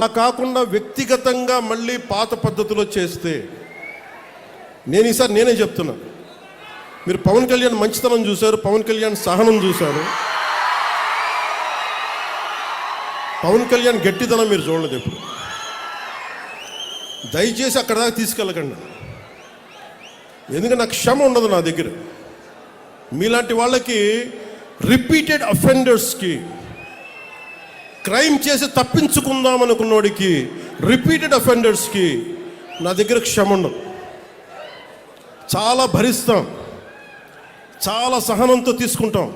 అలా కాకుండా వ్యక్తిగతంగా మళ్ళీ పాత పద్ధతిలో చేస్తే నేను ఈసారి నేనే చెప్తున్నా. మీరు పవన్ కళ్యాణ్ మంచితనం చూశారు పవన్ కళ్యాణ్ సహనం చూశారు. పవన్ కళ్యాణ్ గట్టితనం మీరు చూడలేదు ఎప్పుడు. దయచేసి అక్కడ దాకా తీసుకెళ్ళకండి. ఎందుకంటే నాకు క్షమ ఉండదు నా దగ్గర. మీలాంటి వాళ్ళకి రిపీటెడ్ అఫెండర్స్కి క్రైమ్ చేసి తప్పించుకుందాం అనుకున్నోడికి రిపీటెడ్ అఫెండర్స్కి నా దగ్గర క్షమ ఉండదు. చాలా భరిస్తాం. చాలా సహనంతో తీసుకుంటాం.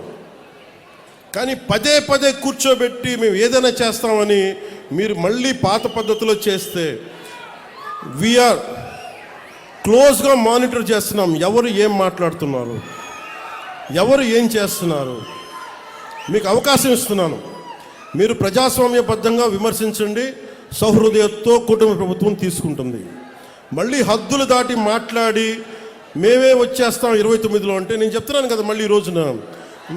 కానీ పదే పదే కూర్చోబెట్టి మేము ఏదైనా చేస్తామని మీరు మళ్ళీ పాత పద్ధతిలో చేస్తే వీఆర్ క్లోజ్గా మానిటర్ చేస్తున్నాం. ఎవరు ఏం మాట్లాడుతున్నారు? ఎవరు ఏం చేస్తున్నారు? మీకు అవకాశం ఇస్తున్నాను. మీరు ప్రజాస్వామ్యబద్ధంగా విమర్శించండి సౌహృదయంతో కుటుంబ ప్రభుత్వం తీసుకుంటుంది. మళ్ళీ హద్దులు దాటి మాట్లాడి మేమే వచ్చేస్తాం ఇరవై తొమ్మిదిలో అంటే నేను చెప్తున్నాను కదా మళ్ళీ ఈ రోజున.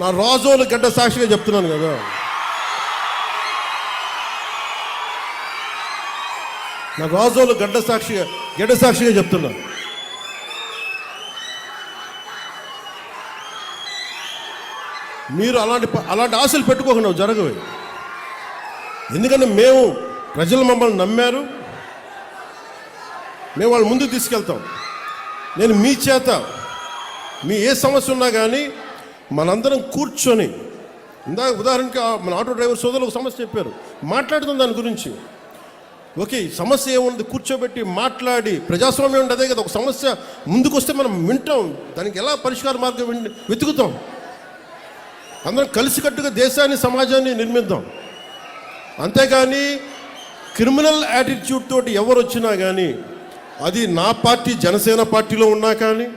నా రాజోలు గడ్డ సాక్షిగా చెప్తున్నాను కదా. నా రాజోలు గడ్డ సాక్షిగా గడ్డ సాక్షిగా చెప్తున్నాను మీరు అలాంటి అలాంటి ఆశలు పెట్టుకోకుండా జరగవే జరగవు. ఎందుకంటే మేము ప్రజలు మమ్మల్ని నమ్మారు. మేము వాళ్ళ ముందుకు తీసుకెళ్తాం. నేను మీ చేత మీ ఏ సమస్య ఉన్నా కానీ మనందరం కూర్చొని ఇందాక ఉదాహరణకి మన ఆటో డ్రైవర్ సోదరులు ఒక సమస్య చెప్పారు. మాట్లాడుతాం దాని గురించి. ఓకే సమస్య ఏముంది? కూర్చోబెట్టి మాట్లాడి ప్రజాస్వామ్యం ఉండదే అదే కదా ఒక సమస్య ముందుకొస్తే మనం వింటాం. దానికి ఎలా పరిష్కార మార్గం వెతుకుతాం? అందరం కలిసికట్టుగా దేశాన్ని సమాజాన్ని నిర్మిద్దాం. అంతేగాని క్రిమినల్ యాటిట్యూడ్ తోటి ఎవరు వచ్చినా కానీ అది నా పార్టీ జనసేన పార్టీలో ఉన్నా కానీ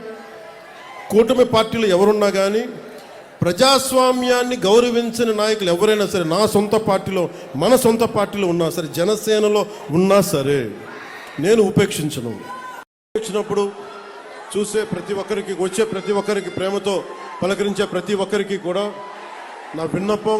కూటమి పార్టీలో ఎవరున్నా కానీ ప్రజాస్వామ్యాన్ని గౌరవించని నాయకులు ఎవరైనా సరే నా సొంత పార్టీలో మన సొంత పార్టీలో ఉన్నా సరే జనసేనలో ఉన్నా సరే నేను ఉపేక్షించను. ఉపేక్షించినప్పుడు చూసే ప్రతి ఒక్కరికి వచ్చే ప్రతి ఒక్కరికి ప్రేమతో పలకరించే ప్రతి ఒక్కరికి కూడా నా విన్నపం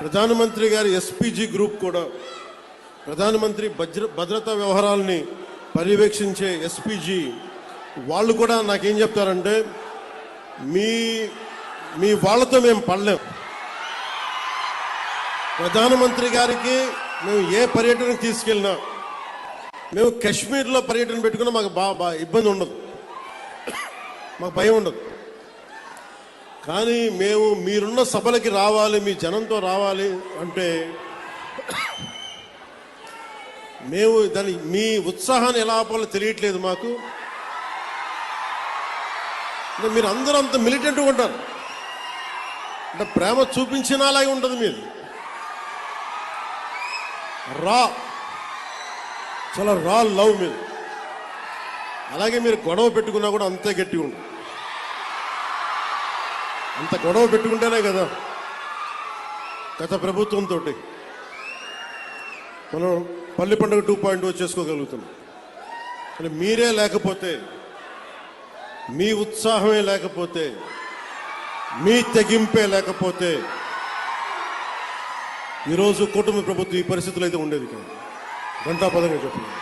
ప్రధానమంత్రి గారి ఎస్పీజీ గ్రూప్ కూడా ప్రధానమంత్రి భద్ర భద్రతా వ్యవహారాలని పర్యవేక్షించే ఎస్పీజీ వాళ్ళు కూడా నాకేం చెప్తారంటే మీ మీ వాళ్ళతో మేము పడలేం. ప్రధానమంత్రి గారికి మేము ఏ పర్యటనకు తీసుకెళ్ళినా మేము కాశ్మీర్లో పర్యటన పెట్టుకున్నా మాకు బా బా ఇబ్బంది ఉండదు. మాకు భయం ఉండదు. కానీ మేము మీరున్న సభలకి రావాలి మీ జనంతో రావాలి అంటే మేము దాని మీ ఉత్సాహాన్ని ఎలా ఆపాలో తెలియట్లేదు మాకు. అంటే మీరు అందరూ అంత మిలిటెంట్గా ఉంటారు. అంటే ప్రేమ చూపించినా అలాగే ఉంటుంది మీరు రా. చాలా రా లవ్ మీరు అలాగే మీరు గొడవ పెట్టుకున్నా కూడా అంతే గట్టిగా ఉంటుంది. అంత గొడవ పెట్టుకుంటేనే కదా గత ప్రభుత్వంతో మనం పల్లి పండుగ టూ పాయింట్ చేసుకోగలుగుతున్నాం. కానీ మీరే లేకపోతే మీ ఉత్సాహమే లేకపోతే మీ తెగింపే లేకపోతే ఈరోజు కుటుంబ ప్రభుత్వం ఈ పరిస్థితులు అయితే ఉండేది కాదు. గంటాపదంగా చెప్పలేదు